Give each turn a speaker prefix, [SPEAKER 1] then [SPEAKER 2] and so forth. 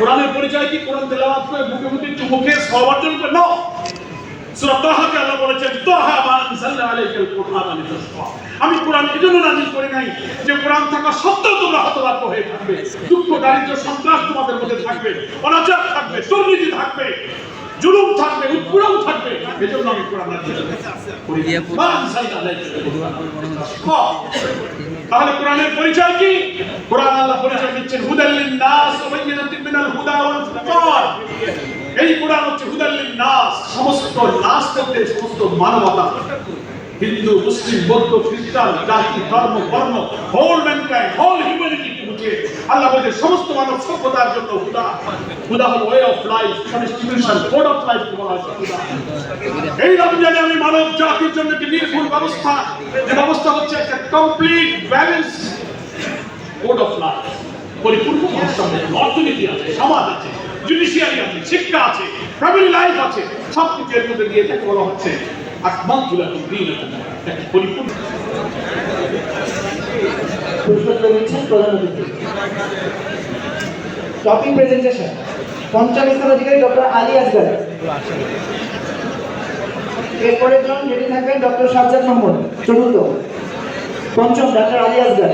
[SPEAKER 1] কোরআনের পরিচয় কি? কোরআন তেলাওয়াত করে মুখে মুখে চুমুকে সব অর্জন করে? নাও সূরা তাহাকে আল্লাহ বলেছেন, তাহা মা আনজালনা আলাইকাল কুরআন লিতাশকা আমি কোরআন এজন্য নাযিল করি নাই যে কোরআন থাকা সত্ত্বেও তোমরা হতবাক হয়ে থাকবে। দুঃখ, দারিদ্র, সন্ত্রাস তোমাদের মধ্যে থাকবে, অনাচার থাকবে, দুর্নীতি থাকবে, জুলুম থাকবে উৎপীড়ন থাকবে। এজন্য আমি কোরআন নাযিল করি মা আনজালনা আলাইকাল কুরআন তাহলে কোরআনের পরিচয় কি কোরআন আল্লাহ পরিচয় দিচ্ছেন হুদাল্লিন নাস ওয়া বাyyিনাতিন মিনাল হুদা ওয়াল ফুরকান এই কোরআন হচ্ছে হুদাল্লিন নাস সমস্ত নাস বলতে সমস্ত মানবতা। হিন্দু, মুসলিম, বৌদ্ধ, খ্রিস্টান, জাতি, ধর্ম, বর্ণ হোল ম্যানকাইন্ড হোল হিউম্যানিটি বুঝে আল্লাহ বলছে, সমস্ত মানব সভ্যতার জন্য হুদা। হুদা হলো way of life constitution code of life বলা হয় এই রমজানে আমি মানব জাতির জন্য একটি নির্ভুল ব্যবস্থা যে ব্যবস্থা হচ্ছে একটা complete balance code of life পরিপূর্ণ অর্থনীতি আছে, সমাজ আছে। জুডিশিয়ারি আছে, শিক্ষা আছে ফ্যামিলি লাইফ আছে সব কিছু এর মধ্যে দিয়ে থাকে বলা হচ্ছে পরিপূর্ণ।
[SPEAKER 2] টপিক প্রেজেন্টেশন পঞ্চম স্থান অধিকারী ডক্টর আলী আসগার এরপরের জন যেটি থাকবেন ডক্টর সাজ্জাদ মোহাম্মদ। চতুর্থ, পঞ্চম ডক্টর আলী আসগার